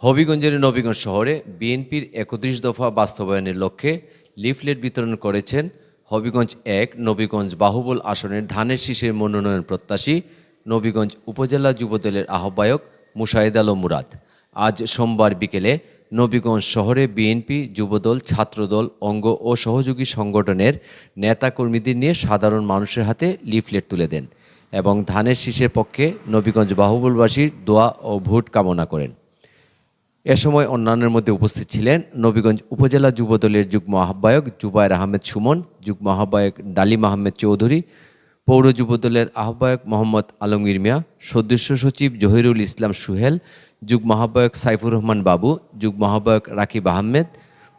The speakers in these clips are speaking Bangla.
হবিগঞ্জের নবীগঞ্জ শহরে বিএনপির একত্রিশ দফা বাস্তবায়নের লক্ষ্যে লিফলেট বিতরণ করেছেন হবিগঞ্জ এক নবীগঞ্জ বাহুবল আসনের ধানের শীষের মনোনয়ন প্রত্যাশী নবীগঞ্জ উপজেলা যুবদলের আহ্বায়ক মুশাহিদ আলম মুরাদ। আজ সোমবার বিকেলে নবীগঞ্জ শহরে বিএনপি যুবদল, ছাত্রদল, অঙ্গ ও সহযোগী সংগঠনের নেতাকর্মীদের নিয়ে সাধারণ মানুষের হাতে লিফলেট তুলে দেন এবং ধানের শীষের পক্ষে নবীগঞ্জ বাহুবলবাসীর দোয়া ও ভোট কামনা করেন। এ সময় অন্যান্যের মধ্যে উপস্থিত ছিলেন নবীগঞ্জ উপজেলা যুবদলের যুগ্ম আহ্বায়ক জুবায়ের আহমেদ সুমন, যুগ্ম আহ্বায়ক ডালিম আহমেদ চৌধুরী, পৌর যুবদলের আহ্বায়ক মোহাম্মদ আলমগীর মিয়া, সদস্য সচিব জহিরুল ইসলাম সুহেল, যুগ্ম আহ্বায়ক সাইফুর রহমান বাবু, যুগ্ম আহ্বায়ক রাকিব আহমেদ,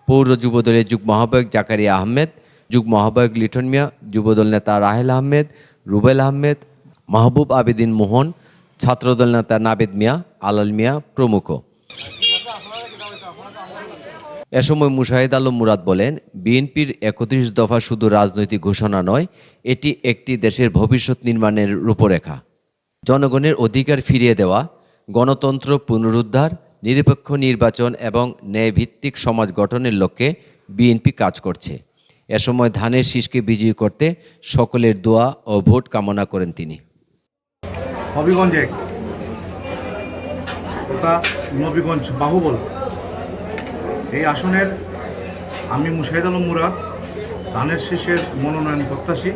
পৌর যুবদলের যুগ্ম আহ্বায়ক জাকারিয়া আহমেদ, যুগ্ম আহ্বায়ক লিটন মিয়া, যুবদল নেতা রাহেল আহমেদ, রুবেল আহমেদ, মাহবুব আবেদিন মোহন, ছাত্রদল নেতা নাবেদ মিয়া, আলাল মিয়া প্রমুখ। এ সময় মুশাহিদ আলম মুরাদ বলেন, বিএনপির একত্রিশ দফা শুধু রাজনৈতিক ঘোষণা নয়, এটি একটি দেশের ভবিষ্যৎ নির্মাণের রূপরেখা। জনগণের অধিকার ফিরিয়ে দেওয়া, গণতন্ত্র পুনরুদ্ধার, নিরপেক্ষ নির্বাচন এবং ন্যায়ভিত্তিক সমাজ গঠনের লক্ষ্যে বিএনপি কাজ করছে। এ সময় ধানের শীষকে বিজয়ী করতে সকলের দোয়া ও ভোট কামনা করেন তিনি। হবিগঞ্জ নবীগঞ্জ, বাহুবল। এই আসনের আমি মুশাহিদ আলম মুরাদ ধানের শীষের মনোনয়ন প্রত্যাশী।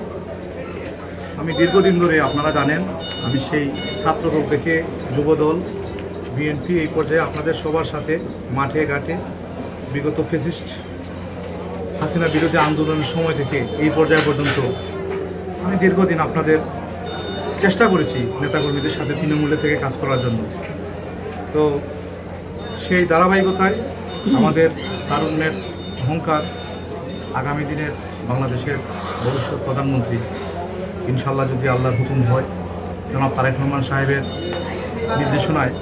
আমি দীর্ঘদিন ধরে, আপনারা জানেন, আমি সেই ছাত্রদল থেকে যুবদল, বিএনপি এই পর্যায়ে আপনাদের সবার সাথে মাঠে ঘাটে বিগত ফেসিস্ট হাসিনা বিরোধী আন্দোলনের সময় থেকে এই পর্যায় পর্যন্ত আমি দীর্ঘদিন আপনাদের চেষ্টা করেছি নেতাকর্মীদের সাথে তৃণমূলে থেকে কাজ করার জন্য। তো সেই ধারাবাহিকতায় আমাদের তারুণ্যের অহংকার আগামী দিনের বাংলাদেশের ভবিষ্যৎ প্রধানমন্ত্রী ইনশাল্লাহ যদি আল্লাহর হুকুম হয়, জনাব তারেক রহমান সাহেবের নির্দেশনায়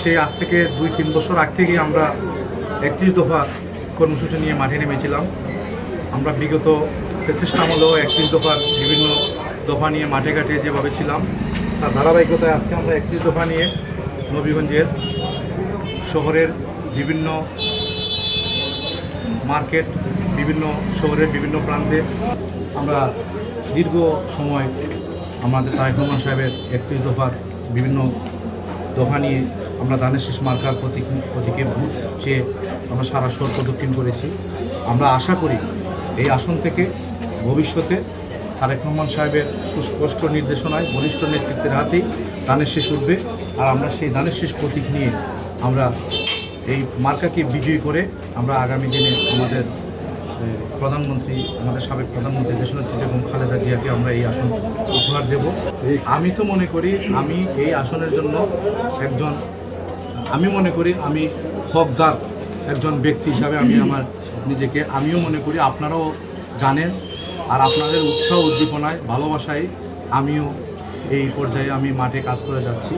সেই আজ থেকে দুই তিন বছর আগ থেকেই আমরা একত্রিশ দফা কর্মসূচি নিয়ে মাঠে নেমেছিলাম। আমরা বিগত আমলেও একত্রিশ দফার বিভিন্ন দফা নিয়ে মাঠে ঘাটে যেভাবে ছিলাম, তার ধারাবাহিকতায় আজকে আমরা একত্রিশ দফা নিয়ে নবীগঞ্জের শহরের বিভিন্ন মার্কেট, বিভিন্ন শহরের বিভিন্ন প্রান্তে আমরা দীর্ঘ সময় আমাদের তারেক রহমান সাহেবের একত্রিশ দফার বিভিন্ন দফা নিয়ে আমরা দানের শেষ মার্কার প্রতীক প্রতীকে ভোট চেয়ে আমরা সারা শহর প্রদক্ষিণ করেছি। আমরা আশা করি এই আসন থেকে ভবিষ্যতে তারেক রহমান সাহেবের সুস্পষ্ট নির্দেশনায় বলিষ্ঠ নেতৃত্বের হাতেই দানের শেষ উঠবে। আর আমরা সেই দানের শেষ প্রতীক নিয়ে আমরা এই মার্কাকে বিজয়ী করে আমরা আগামী দিনে আমাদের প্রধানমন্ত্রী, আমাদের সাবেক প্রধানমন্ত্রী দেশনেত্রী এবং খালেদা জিয়াকে আমরা এই আসন উপহার দেব। আমি তো মনে করি আমি এই আসনের জন্য একজন, আমি মনে করি আমি হকদার একজন ব্যক্তি হিসাবে আমি আমার নিজেকে, আমিও মনে করি আপনারাও জানেন আর আপনাদের উৎসাহ উদ্দীপনায়, ভালোবাসায় আমিও এই পর্যায়ে আমি মাঠে কাজ করে যাচ্ছি।